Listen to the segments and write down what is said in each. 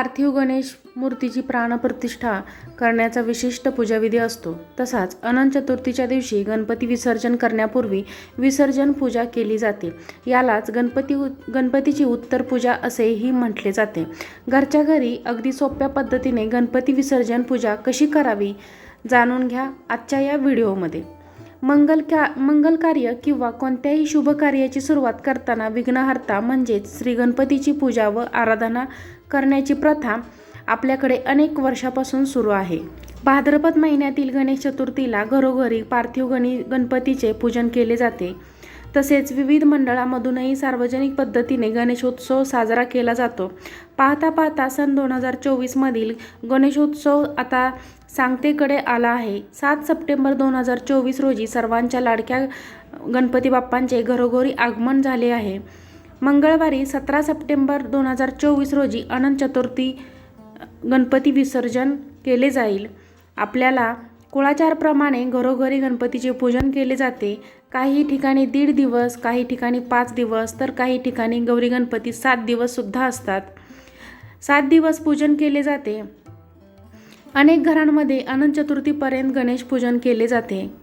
पार्थिव गणेश मूर्तीची प्राणप्रतिष्ठा करण्याचा विशिष्ट पूजाविधी असतो. तसाच अनंत चतुर्थीच्या दिवशी गणपती विसर्जन करण्यापूर्वी विसर्जन पूजा केली जाते. यालाच गणपती गणपतीची उत्तर पूजा असेही म्हटले जाते. घरच्या घरी अगदी सोप्या पद्धतीने गणपती विसर्जन पूजा कशी करावी जाणून घ्या आजच्या या व्हिडिओमध्ये. मंगल का मंगल कार्य किंवा कोणत्याही शुभ कार्याची सुरुवात करताना विघ्नहर्ता म्हणजेच श्री गणपतीची पूजा व आराधना करण्याची प्रथा आपल्याकडे अनेक वर्षापासून सुरू आहे. भाद्रपद महिन्यातील गणेश चतुर्थीला घरोघरी पार्थिव गणी गणपतीचे पूजन केले जाते. तसेच विविध मंडळामधूनही सार्वजनिक पद्धतीने गणेशोत्सव साजरा केला जातो. पाहता पाहता सन दोन हजार चोवीसमधील गणेशोत्सव आता सांगतेकडे आला आहे. सात सप्टेंबर दोन हजार चोवीस रोजी सर्वांच्या लाडक्या गणपती बाप्पांचे घरोघरी आगमन झाले आहे. मंगळवारी सतरा सप्टेंबर दोन हजार चोवीस रोजी अनंत चतुर्थी गणपती विसर्जन केले जाईल. आपल्याला कुळाचारप्रमाणे घरोघरी गणपतीचे पूजन केले जाते. काही ठिकाणी दीड दिवस काही ठिकाणी पाच दिवस तर काही ठिकाणी गौरी गणपती सात दिवससुद्धा असतात. सात दिवस पूजन केले जाते. अनेक घरांमध्ये अनंत चतुर्थीपर्यंत गणेश पूजन केले जाते.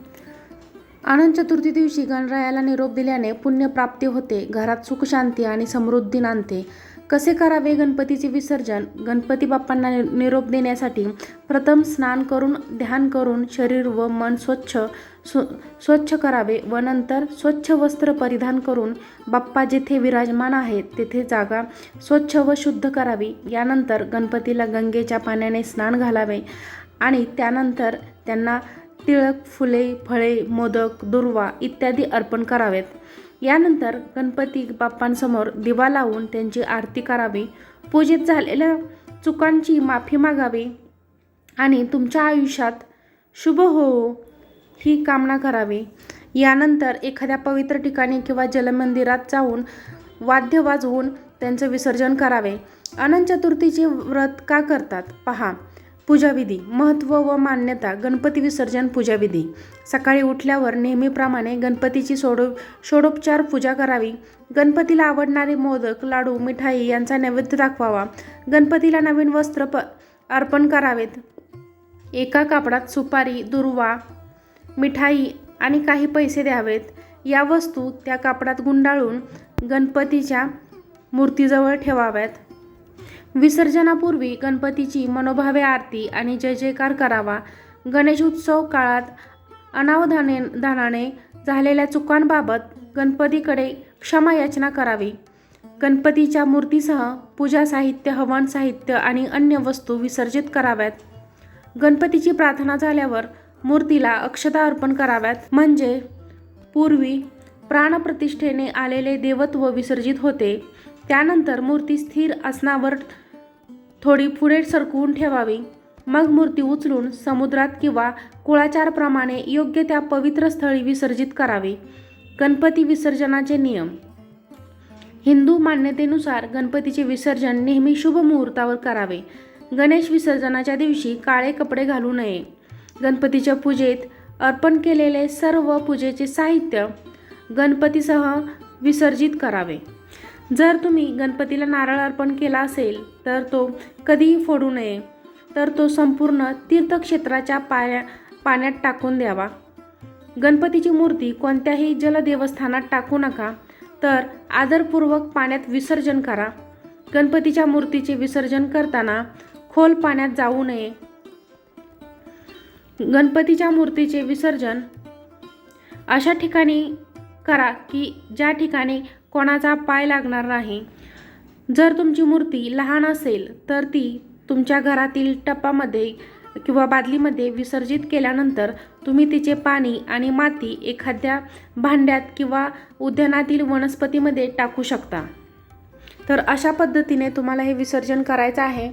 अनंत चतुर्थी दिवशी गणरायाला निरोप दिल्याने पुण्यप्राप्ती होते. घरात सुख शांती आणि समृद्धी नांदते. कसे करावे गणपतीचे विसर्जन? गणपती बाप्पांना नि- निरोप देण्यासाठी प्रथम स्नान करून ध्यान करून शरीर व मन स्वच्छ स्व स्वच्छ करावे व नंतर स्वच्छ वस्त्र परिधान करून बाप्पा जिथे विराजमान आहेत तेथे जागा स्वच्छ व शुद्ध करावी. यानंतर गणपतीला गंगेच्या पाण्याने स्नान घालावे आणि त्यानंतर त्यांना टिळक फुले फळे मोदक दुर्वा इत्यादी अर्पण करावेत. यानंतर गणपती बाप्पांसमोर दिवा लावून त्यांची आरती करावी. पूजेत झालेल्या चुकांची माफी मागावी आणि तुमच्या आयुष्यात शुभ हो ही कामना करावी. यानंतर एखाद्या पवित्र ठिकाणी किंवा जलमंदिरात जाऊन वाद्य वाजवून त्यांचं विसर्जन करावे. अनंत चतुर्थीचे व्रत का करतात? पहा. पूजाविधी महत्त्व व मान्यता गणपती विसर्जन पूजाविधी. सकाळी उठल्यावर नेहमीप्रमाणे गणपतीची सोडो षोडोपचार पूजा करावी. गणपतीला आवडणारे मोदक लाडू मिठाई यांचा नैवेद्य दाखवावा. गणपतीला नवीन वस्त्र प अर्पण करावेत. एका कापडात सुपारी दुर्वा मिठाई आणि काही पैसे द्यावेत. या वस्तू त्या कापडात गुंडाळून गणपतीच्या मूर्तीजवळ ठेवाव्यात. विसर्जनापूर्वी गणपतीची मनोभावे आरती आणि जय जयकार करावा. गणेशोत्सव काळात अनावधाने धानाने झालेल्या चुकांबाबत गणपतीकडे क्षमा याचना करावी. गणपतीच्या मूर्तीसह पूजा साहित्य हवन साहित्य आणि अन्य वस्तू विसर्जित कराव्यात. गणपतीची प्रार्थना झाल्यावर मूर्तीला अक्षता अर्पण कराव्यात. म्हणजे पूर्वी प्राणप्रतिष्ठेने आलेले देवत्व विसर्जित होते. त्यानंतर मूर्ती स्थिर आसनावर थोडी पुढे सरकवून ठेवावी. मग मूर्ती उचलून समुद्रात किंवा कुळाचारप्रमाणे योग्य त्या पवित्र स्थळी विसर्जित करावे. गणपती विसर्जनाचे नियम. हिंदू मान्यतेनुसार गणपतीचे विसर्जन नेहमी शुभ मुहूर्तावर करावे. गणेश विसर्जनाच्या दिवशी काळे कपडे घालू नये. गणपतीच्या पूजेत अर्पण केलेले सर्व पूजेचे साहित्य गणपतीसह विसर्जित करावे. जर तुम्ही गणपतीला नारळ अर्पण केला असेल तर तो कधीही फोडू नये. तर तो संपूर्ण तीर्थक्षेत्राच्या पाया पाण्यात टाकून द्यावा. गणपतीची मूर्ती कोणत्याही जलदेवस्थानात टाकू नका तर आदरपूर्वक पाण्यात विसर्जन करा. गणपतीच्या मूर्तीचे विसर्जन करताना खोल पाण्यात जाऊ नये. गणपतीच्या मूर्तीचे विसर्जन अशा ठिकाणी करा की ज्या ठिकाणी कोणाचा पाय लागणार नाही. जर तुमची मूर्ती लहान असेल तर ती तुमच्या घरातील टपामध्ये किंवा बादलीमध्ये विसर्जित केल्यानंतर तुम्ही तिचे पाणी आणि माती एखाद्या भांड्यात किंवा उद्यानातील वनस्पतीमध्ये टाकू शकता. तर अशा पद्धतीने तुम्हाला हे विसर्जन करायचं आहे.